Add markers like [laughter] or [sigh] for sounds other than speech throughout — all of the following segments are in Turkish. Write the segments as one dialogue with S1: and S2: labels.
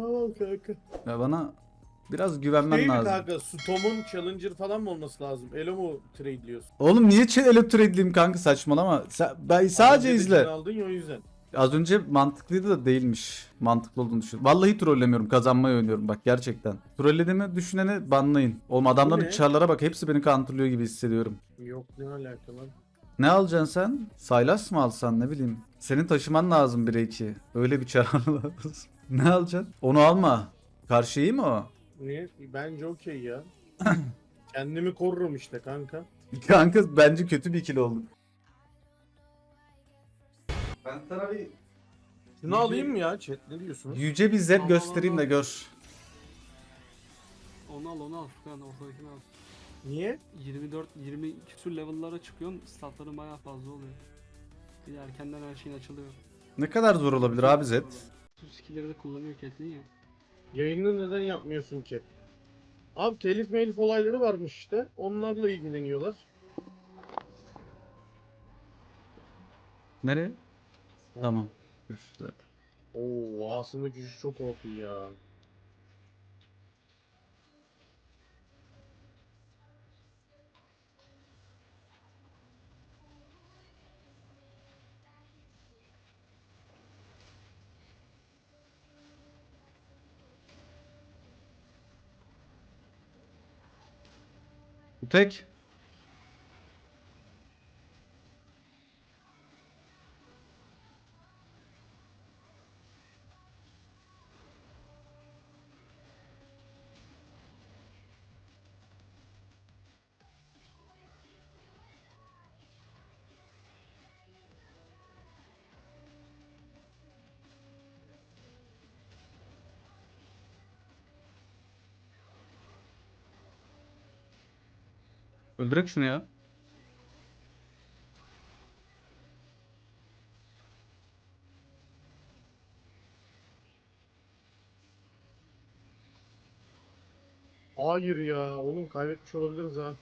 S1: Tamam kanka.
S2: Ya bana biraz güvenmen
S1: Değil mi
S2: lazım.
S1: kanka? Stone'un Challenger falan mı olması lazım? Elo mu trade'liyorsun?
S2: Oğlum niye ç- elektroidliyim kanka saçmalama. Sa- ben sadece izle.
S1: aldın ya o yüzden.
S2: Az önce mantıklıydı da değilmiş. Mantıklı olduğunu düşün. Vallahi trollemiyorum. Kazanmayı oynuyorum bak gerçekten. Trollediğimi düşüneni banlayın. Oğlum adamların
S1: ne?
S2: çarlara bak. Hepsi beni kontrolüyor gibi hissediyorum.
S1: Yok ne alaka lan?
S2: Ne alacaksın sen? Saylas mı alsan ne bileyim. Senin taşıman lazım 1'e 2. Öyle bir çar [laughs] lazım. Ne alacaksın? Onu alma. Karşı iyi mi o?
S1: Niye? Bence okey ya. [clears throat] Kendimi korurum işte kanka.
S2: Kanka bence kötü bir ikili olduk. Ben sana bir
S1: Şunu alayım mı ya chat? Ne diyorsunuz?
S2: yüce bir zep
S3: Al, al,
S2: göstereyim
S3: al,
S2: de gör.
S3: Onu al onu al Furkan ortadakini al.
S1: Niye?
S3: 24 20 küsür level'lara çıkıyorsun statların bayağı fazla oluyor. Bir de erkenden her şeyin açılıyor.
S2: Ne kadar zor olabilir abi Zed?
S3: Su skill'leri de kullanıyor Catelyn ya.
S1: Yayını neden yapmıyorsun ki? Abi telif melif olayları varmış işte. Onlarla ilgileniyorlar.
S2: Nereye? Tamam.
S1: Oo aslında gücü çok OP ya.
S2: Tek. Öldürek şunu ya.
S1: Hayır ya. Oğlum kaybetmiş olabiliriz ha.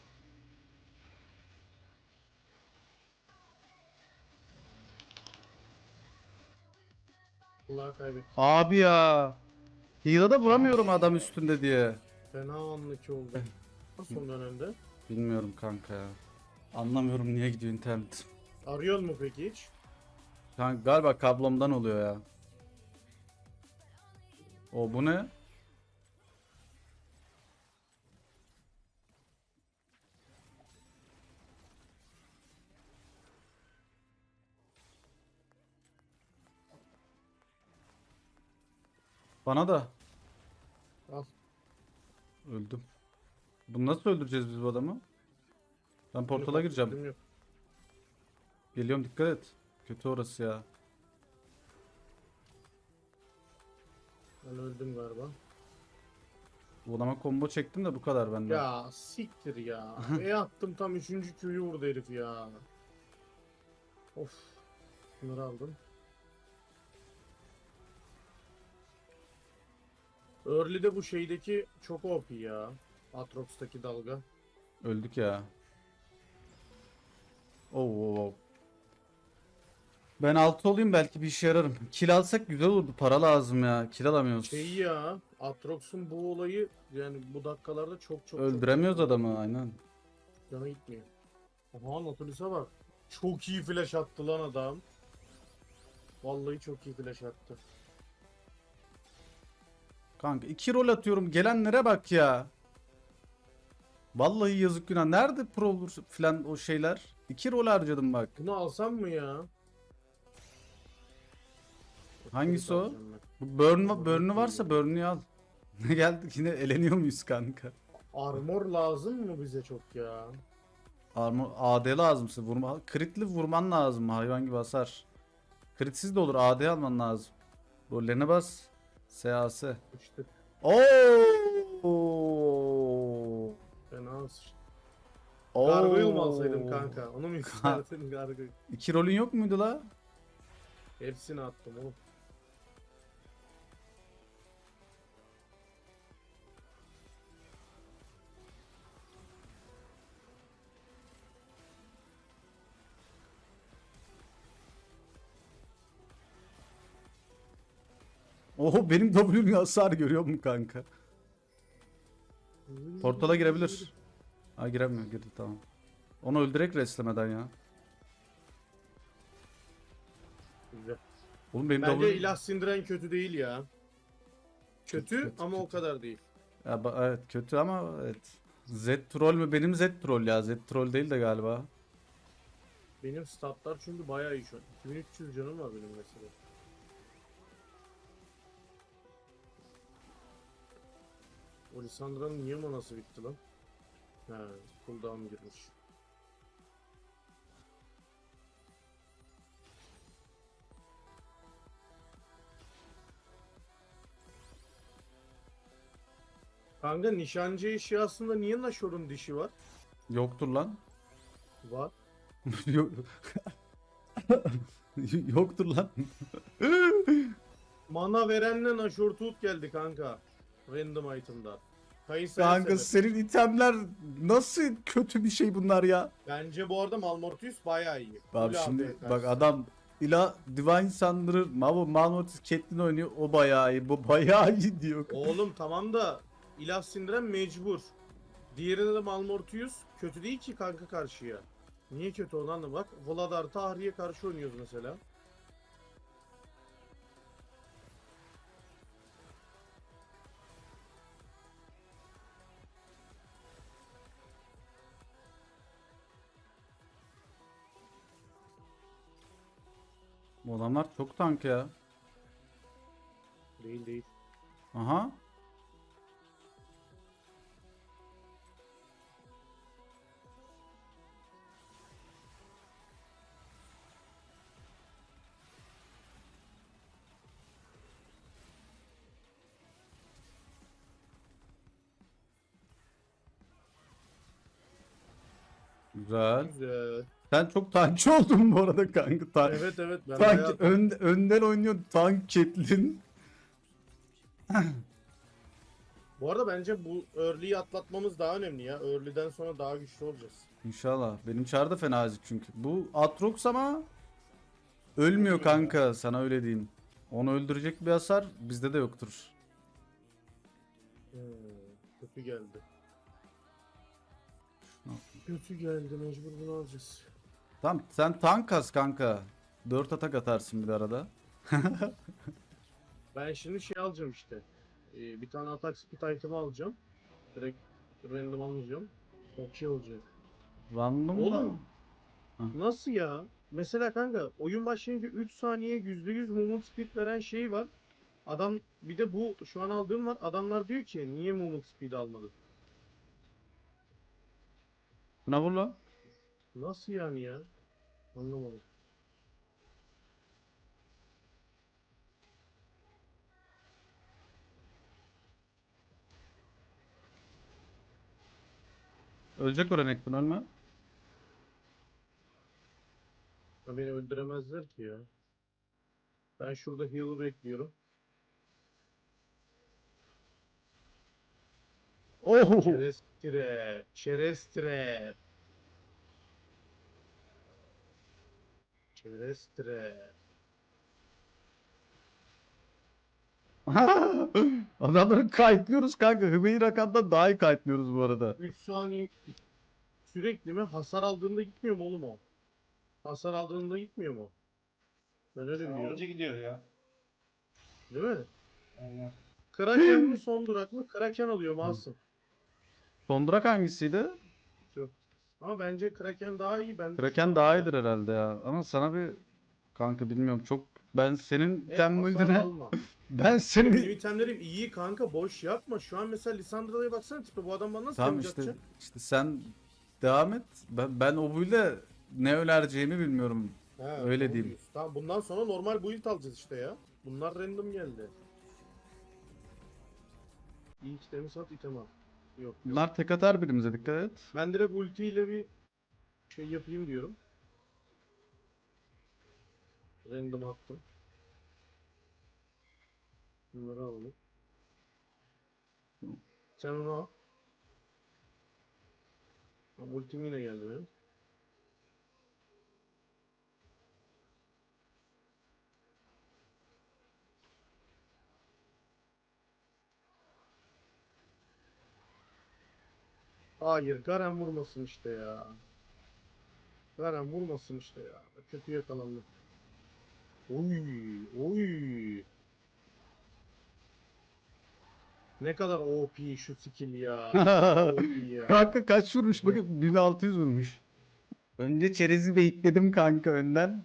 S1: Allah kaybettik.
S2: Abi ya. Heal'a vuramıyorum adam üstünde diye.
S1: Fena anlık oldu. [laughs] Son dönemde.
S2: Bilmiyorum kanka ya. Anlamıyorum niye gidiyor internet.
S1: Arıyor mu peki hiç?
S2: Kanka galiba kablomdan oluyor ya. O bu ne? Bana da.
S1: Al.
S2: Öldüm. Bunu nasıl öldüreceğiz biz bu adamı? Ben portala gireceğim.
S1: yok.
S2: Geliyorum dikkat et. Kötü orası ya.
S1: Ben öldüm galiba.
S2: Bu adama combo çektim de bu kadar bende.
S1: Ya siktir ya. [laughs] e attım tam 3. Q'yu vurdu herif ya. Of. Bunları aldım. Early'de bu şeydeki çok OP ya. Atrox'taki dalga.
S2: Öldük ya. Oo, oo, oo. Ben altı olayım belki bir işe yararım. Kill alsak güzel olurdu. Para lazım ya. Kill alamıyoruz.
S1: Şey ya. Atrox'un bu olayı yani bu dakikalarda çok çok
S2: Öldüremiyoruz
S1: çok,
S2: adamı aynen.
S1: Cana gitmiyor. Aha Nautilus'a bak. Çok iyi flash attı lan adam. Vallahi çok iyi flash attı.
S2: Kanka iki rol atıyorum. Gelenlere bak ya. Vallahi yazık günah. Nerede pro olur filan o şeyler? İki rol harcadım bak.
S1: Bunu alsam mı ya?
S2: Hangisi o? Bu burn, burn'ü varsa burn'ü al. [laughs] Ne geldik yine eleniyor muyuz kanka?
S1: Armor lazım mı bize çok ya?
S2: Armor AD lazımsa vurma kritli vurman lazım hayvan gibi hasar. Kritsiz de olur AD alman lazım. Rollerine bas. SAS. Oo.
S1: Fena sıçtı. Gargoyle mu alsaydım kanka? Onu mu isterdin [laughs] Gargoyle?
S2: İki rolün yok muydu la?
S1: Hepsini attım oğlum.
S2: Oho benim W'm hasar görüyor mu kanka? Portala girebilir. Ha giremiyor girdi tamam. Onu öldürek reslemeden ya.
S1: Güzel.
S2: Oğlum benim
S1: Bence
S2: W...
S1: ilah sindiren kötü değil ya. Kötü,
S2: kötü,
S1: ama o
S2: kötü.
S1: kadar değil.
S2: Ya, evet kötü ama evet. Z troll mü? Benim Z troll ya. Z troll değil de galiba.
S1: Benim statlar çünkü bayağı iyi şu an. 2300 canım var benim mesela. O Lissandra'nın niye manası bitti lan? He, cooldown girmiş. Kanka nişancı işi aslında niye Nashor'un dişi var?
S2: Yoktur lan.
S1: Var. [laughs]
S2: Yok. [laughs] Yoktur lan.
S1: Mana verenle Nashor Tooth geldi kanka. Random item'da. Kayısı
S2: Kanka senin itemler nasıl kötü bir şey bunlar ya?
S1: Bence bu arada Malmortius bayağı iyi.
S2: Abi
S1: Full
S2: şimdi
S1: AP
S2: bak adam ila Divine Sandır'ı Mavo Malmotis Catelyn oynuyor o bayağı iyi bu [laughs] bayağı iyi diyor.
S1: Oğlum tamam da ilah sindiren mecbur. Diğerine de Malmortius kötü değil ki kanka karşıya. Niye kötü onu anla bak. Vladar Tahri'ye karşı oynuyoruz mesela.
S2: Bu adamlar çok tank ya.
S1: Değil değil.
S2: Aha. Güzel.
S1: Güzel.
S2: Sen çok tankçı oldun bu arada kanka. Tank,
S1: Evet evet ben
S2: tank
S1: bayağı-
S2: ön, önden oynuyor tank Catelyn. [clears throat]
S1: Bu arada bence bu early'yi atlatmamız daha önemli ya. Early'den sonra daha güçlü olacağız.
S2: İnşallah. Benim çar da fena ezik çünkü. Bu Atrox ama ölmüyor kanka sana öyle diyeyim. Onu öldürecek bir hasar bizde de yoktur.
S1: Hmm, kötü geldi. Kötü geldi mecbur bunu alacağız.
S2: Tamam sen tank kas kanka. 4 atak atarsın bir de arada. [laughs]
S1: Ben şimdi şey alacağım işte. Ee, bir tane atak speed item alacağım. Direkt random almayacağım. Çok şey olacak.
S2: Random
S1: Oğlum.
S2: Ha.
S1: Nasıl ya? Mesela kanka oyun başlayınca 3 saniye %100 movement speed veren şey var. Adam bir de bu şu an aldığım var. Adamlar diyor ki niye movement speed almadın?
S2: Buna vur lan.
S1: Nasıl yani ya? Anlamadım.
S2: Ölecek o Renekton ölme.
S1: Ya Beni öldüremezler ki ya. Ben şurada heal'ı bekliyorum.
S2: Oh!
S1: Çerez trap. Trap. [laughs]
S2: Adamları kayıtlıyoruz kanka. Hümeyi rakamdan daha iyi kayıtlıyoruz bu arada.
S1: 3 saniye sürekli mi? Hasar aldığında gitmiyor mu oğlum o? Hasar aldığında gitmiyor mu? Ben öyle biliyorum.
S4: Önce gidiyor ya.
S1: Değil mi?
S4: Aynen.
S1: Kraken mi son durak mı? Kraken alıyor Masum.
S2: Son durak hangisiydi?
S1: Ama bence Kraken daha iyi. Ben
S2: Kraken daha iyidir herhalde ya. Ama sana bir kanka bilmiyorum çok ben senin
S1: E,
S2: item build'ine [laughs] ben
S1: Benim
S2: senin
S1: itemlerim iyi kanka boş yapma. Şu an mesela Lissandra'ya baksana tipe bu adam bana nasıl
S2: Tamam işte
S1: atacak?
S2: işte sen devam et. Ben ben o build'e ne önereceğimi bilmiyorum.
S1: He,
S2: öyle diyeyim.
S1: diyorsun. Tamam bundan sonra normal build alacağız işte ya. Bunlar random geldi. İyi itemi sat item al. Yok. yok.
S2: Bunlar tek atar birimize dikkat et.
S1: Ben direkt ultiyle bir şey yapayım diyorum. Random attım. Bunları alalım. Sen onu al. Ultim yine geldi benim. Hayır Garen vurmasın işte ya. Garen vurmasın işte ya. Kötü yakalandı. Oy oy. Ne kadar OP şu skill ya. [laughs] OP ya.
S2: Kanka kaç vurmuş? Bakın 1600 vurmuş. Önce çerezi bekledim kanka önden.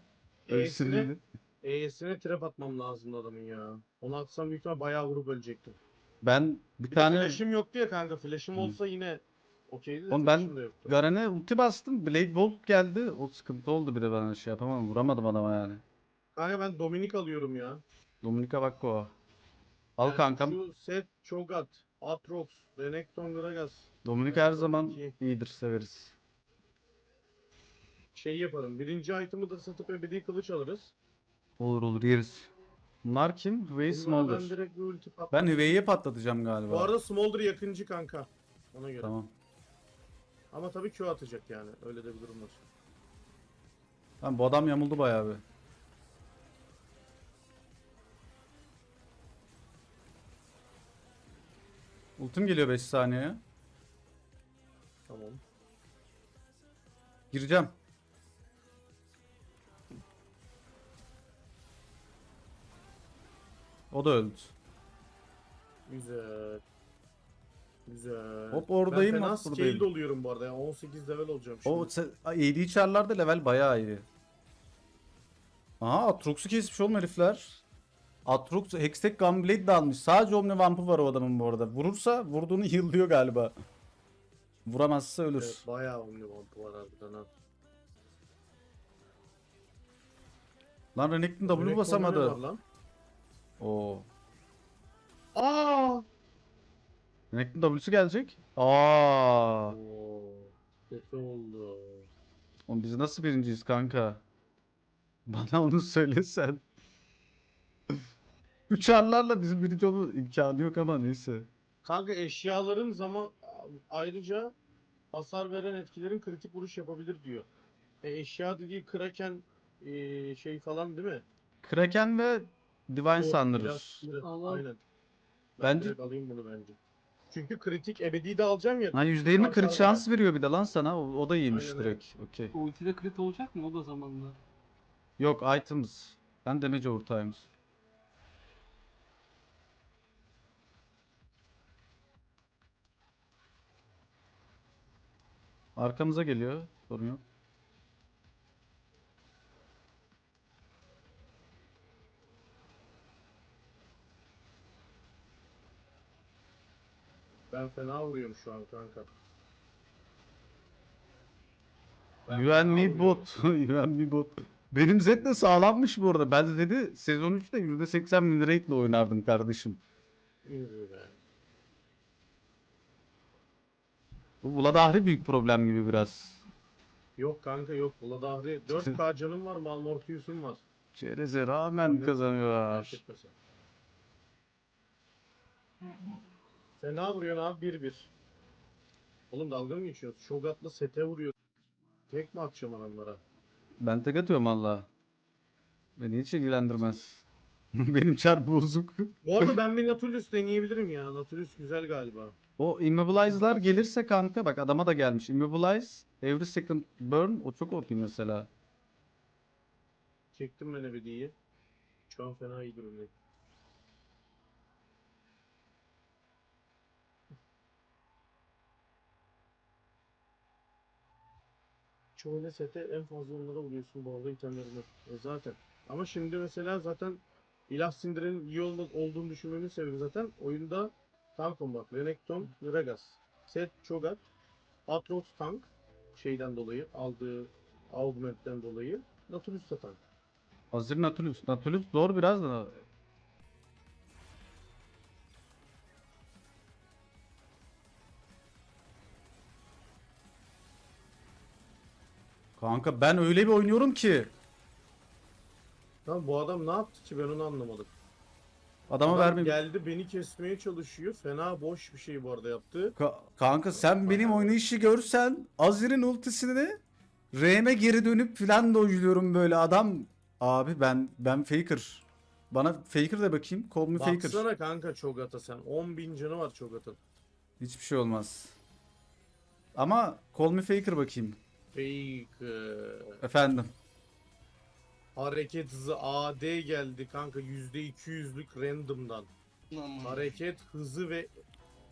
S2: Ölsün
S1: E'sine,
S2: dedi.
S1: E'sine trap atmam lazımdı adamın ya. Onu atsam büyük ihtimal bayağı vurup ölecektim.
S2: Ben bir
S1: Bir
S2: tane
S1: flash'ım yoktu ya kanka. Flash'ım
S2: Hı.
S1: olsa yine okeydi de
S2: Oğlum ben
S1: flash'ım da yoktu.
S2: Garen'e ulti bastım. Blade Bolt geldi. O sıkıntı oldu bir de bana şey yapamam. Vuramadım adama yani.
S1: Kanka ben Dominik alıyorum ya.
S2: Dominika Bakko. Al
S1: Yani
S2: kankam.
S1: Şu set, Cho'Gath, Aatrox, Renekton, Gragas.
S2: Dominika her zaman
S1: iyi.
S2: iyidir severiz.
S1: Şey yaparım. Birinci item'ı da satıp ebedi kılıç alırız.
S2: Olur olur yeriz. Bunlar kim? Hüvey
S1: Bunlara
S2: Smolder.
S1: Ben direkt bir ulti pat.
S2: Ben Hüvey'i patlatacağım galiba.
S1: Bu arada Smolder yakıncı kanka. Ona göre.
S2: Tamam.
S1: Ama tabii Q atacak yani. Öyle de bir durum var.
S2: Tamam bu adam yamuldu bayağı bir. Ultim geliyor 5 saniyeye.
S1: Tamam.
S2: Gireceğim. O da öldü.
S1: Güzel. Güzel.
S2: Hop oradayım,
S1: Ben fena scaled
S2: buradayım.
S1: oluyorum bu arada. Yani 18 level olacağım şimdi.
S2: O AD çarlarda level bayağı iyi. Aha Atrox'u kesmiş oğlum herifler. Atrox Hextech Gunblade de almış. Sadece Omnivamp'ı var o adamın bu arada. Vurursa vurduğunu [laughs] yıllıyor galiba. Vuramazsa ölür.
S1: Evet, bayağı omnivamp var harbiden ha.
S2: Lan Renekton W basamadı.
S1: lan?
S2: Oo.
S1: Aa!
S2: Renekton W'su gelecek. Aa.
S1: Oo, oldu.
S2: Oğlum biz nasıl birinciyiz kanka? [laughs] Bana onu söylesen. [laughs] Uçarlarla bizim birinci olma imkanı yok ama neyse.
S1: Kanka eşyaların zaman ayrıca hasar veren etkilerin kritik vuruş yapabilir diyor. E, eşya dediği kraken e, şey falan değil mi?
S2: Kraken ve Divine
S3: Allah.
S1: Aynen. Ben
S2: Bence-
S1: direkt alayım bunu bence. Çünkü kritik ebedi de alacağım ya.
S2: Ha %20
S1: Hasar
S2: crit
S1: var.
S2: şans veriyor bir de lan sana. O, o da iyiymiş
S1: Aynen öyle.
S2: direkt. Okey.
S3: Ultide crit olacak mı o da zamanla?
S2: Yok items. Ben damage overtimes. Arkamıza geliyor. Sorun yok.
S1: Ben fena vuruyorum şu an kanka.
S2: You and me bot. you and me bot. Benim Zed de sağlanmış bu arada. Ben Zed'i sezon 3'te %80 win rate ile oynardım kardeşim. Bu Vladahri büyük problem gibi biraz.
S1: Yok kanka yok. Vladahri 4k [laughs] canım var. Malmortius'um var.
S2: Çerez'e rağmen kazanıyorlar.
S1: Etmesin. Fena vuruyorsun abi 1-1. Oğlum dalga mı geçiyorsun? Shogat'la sete vuruyor. Tek mi atacağım adamlara?
S2: Ben tek atıyorum valla. Beni hiç ilgilendirmez. [laughs] Benim çar bozuk.
S1: Bu arada [laughs] ben bir Nautilus deneyebilirim ya. Nautilus güzel galiba.
S2: O immobilize'lar gelirse kanka bak adama da gelmiş. Immobilize, every second burn o çok OP mesela.
S1: Çektim ben ebediyi. Şu an fena iyi durumdayım. Çoğuyla sete en fazla onlara vuruyorsun bu arada itemlerine. E zaten. Ama şimdi mesela zaten ilah sindirenin iyi olma- olduğunu düşünmemin sebebi zaten oyunda tankım bak. Renekton, Gragas, Set, Cho'Gath, Aatrox tank şeyden dolayı aldığı augmentten dolayı Nautilus da tank.
S2: Azir Nautilus. Nautilus zor biraz da. Kanka ben öyle bir oynuyorum ki.
S1: Tamam bu adam ne yaptı ki ben onu anlamadım.
S2: Adama
S1: Adam
S2: vermeyeyim.
S1: geldi beni kesmeye çalışıyor. Fena boş bir şey bu arada yaptı.
S2: Ka- kanka sen benim oynayışı görsen Azir'in ultisini R'me geri dönüp filan dojluyorum böyle adam. Abi ben ben faker. Bana faker de bakayım. Call me faker.
S1: Baksana kanka Cho'Gath'a sen. 10.000 canı var Cho'Gath'ın.
S2: Hiçbir şey olmaz. Ama Call Me Faker bakayım.
S1: Fake. e,
S2: Efendim.
S1: Hareket hızı AD geldi kanka %200'lük random'dan. Hareket hızı ve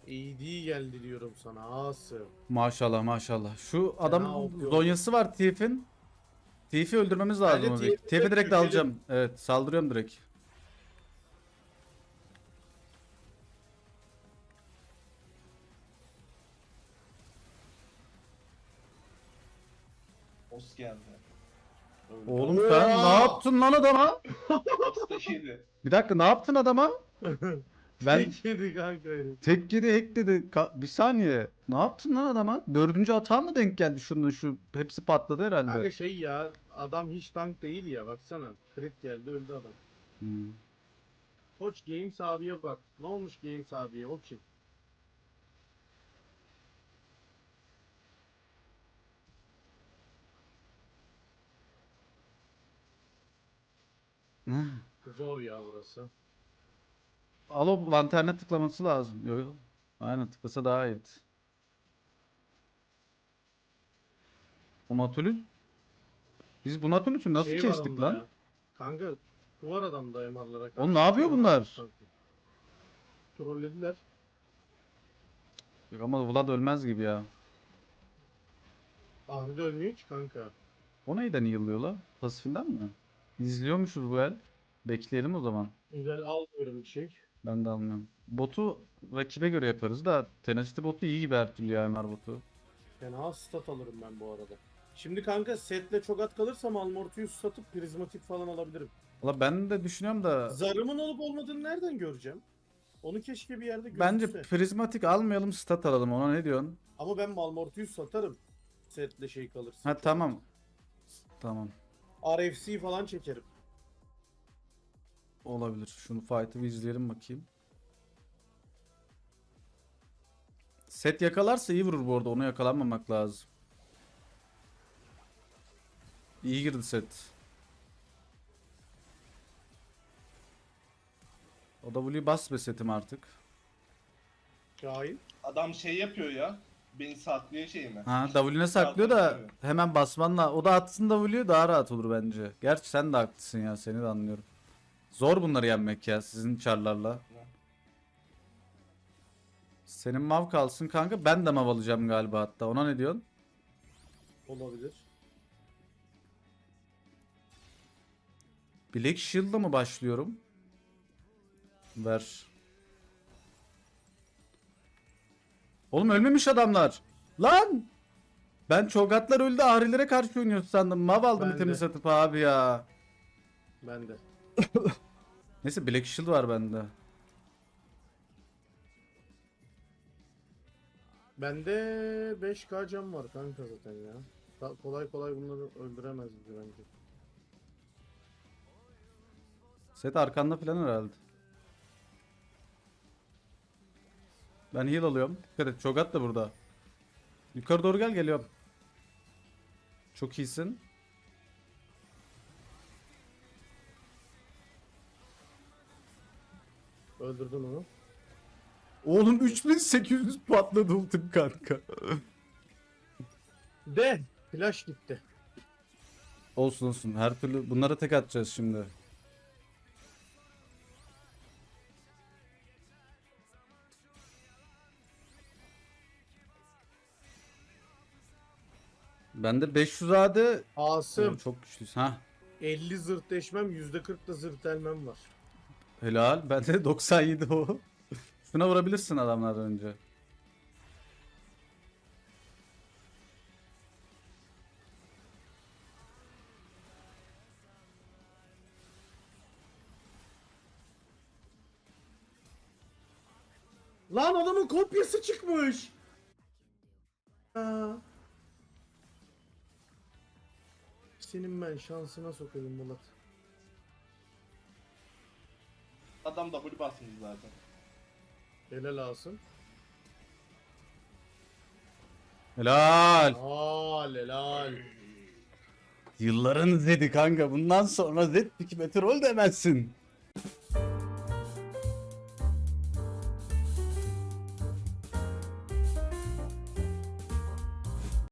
S1: AD geldi diyorum sana Asım.
S2: Maşallah maşallah. Şu adamın
S1: okuyor.
S2: zonyası var Thief'in. Thief'i öldürmemiz lazım.
S1: Bence. Thief'i
S2: Thief'i
S1: de
S2: direkt alacağım. Evet saldırıyorum direkt.
S4: Geldi.
S2: Oğlum sen ne yaptın lan adama?
S4: Yedi.
S2: Bir dakika ne yaptın adama? [laughs] Ben
S1: Tek yedi kanka. herif.
S2: tek yedi hack dedi. Ka- bir saniye. Ne yaptın lan adama? Dördüncü hata mı denk geldi şunun şu hepsi patladı herhalde.
S1: Kanka şey ya adam hiç tank değil ya baksana. Crit geldi öldü adam.
S2: Hmm.
S1: Koç Games abiye bak. Ne olmuş Games abiye o kim?
S2: Hmm.
S1: Zor ya burası.
S2: Al o lanterne tıklaması lazım. Yok yok. Aynen tıklasa daha iyi. O Natulus. Biz bu Natulus'u nasıl
S1: Şey var
S2: kestik
S1: onda
S2: lan?
S1: ya. Kanka duvar adamda MR'lara karşı.
S2: Oğlum ne yapıyor bunlar?
S1: Trollediler.
S2: Yok ama Vlad ölmez gibi ya.
S1: Ahmet ölmüyor ki kanka.
S2: O neyden yılıyor la? Pasifinden mi? İzliyormuşuz bu el. Bekleyelim o zaman.
S1: Güzel almıyorum bir şey.
S2: Ben de almıyorum. Botu rakibe göre yaparız da Tenacity botu iyi gibi her türlü ya MR botu.
S1: Fena stat alırım ben bu arada. Şimdi kanka setle çok at kalırsam Almortius satıp prizmatik falan alabilirim.
S2: Valla ben de düşünüyorum da
S1: Zarımın olup olmadığını nereden göreceğim? Onu keşke bir yerde gözükse.
S2: bence prizmatik almayalım stat alalım ona ne diyorsun?
S1: Ama ben Malmortius satarım. Setle şey kalırsa.
S2: Ha tamam. Tamam.
S1: RFC falan çekerim.
S2: Olabilir. Şunu fight'ı bir izleyelim bakayım. Set yakalarsa iyi vurur bu arada. Onu yakalanmamak lazım. İyi girdi set. O W bas be setim artık.
S1: Şahin.
S4: Adam şey yapıyor ya. Beni saklıyor şey mi?
S2: Ha W'ne saklıyor da hemen basmanla. O da atsın W daha rahat olur bence. Gerçi sen de haklısın ya. Seni de anlıyorum. Zor bunları yenmek ya sizin çarlarla. Senin mav kalsın kanka. Ben de mav alacağım galiba hatta. Ona ne diyorsun?
S1: Olabilir.
S2: Black Shield'la mı başlıyorum? Ver. Oğlum ölmemiş adamlar. Lan! Ben Çogatlar öldü Ahrilere karşı oynuyoruz sandım. Mav aldım
S1: Ben
S2: itemi
S1: de.
S2: satıp abi ya.
S1: Ben de. [laughs]
S2: Neyse Black Shield var bende.
S1: Bende 5k cam var kanka zaten ya. Da- kolay kolay bunları öldüremez bizi bence.
S2: Set arkanda falan herhalde. Ben heal alıyorum. Dikkat et Çogat da burada. Yukarı doğru gel geliyorum. Çok iyisin.
S1: Öldürdün onu.
S2: Oğlum 3800 patladı ultim kanka.
S1: De! Flash gitti.
S2: olsun olsun. Her türlü bunlara tek atacağız şimdi. Bende 500 AD
S1: Asım.
S2: Oo, çok güçlüsün. Ha
S1: 50 zırt deşmem %40 da zırt elmem var.
S2: helal. [laughs] Bende 97 o. Şuna vurabilirsin adamlardan önce.
S1: Lan adamın kopyası çıkmış. Aa. Senin ben şansına sokayım Murat.
S4: Adam W basmış zaten.
S1: Helal alsın.
S2: Helal.
S1: Helal helal.
S2: Yılların Zed'i kanka. Bundan sonra Zed peki meteor demezsin.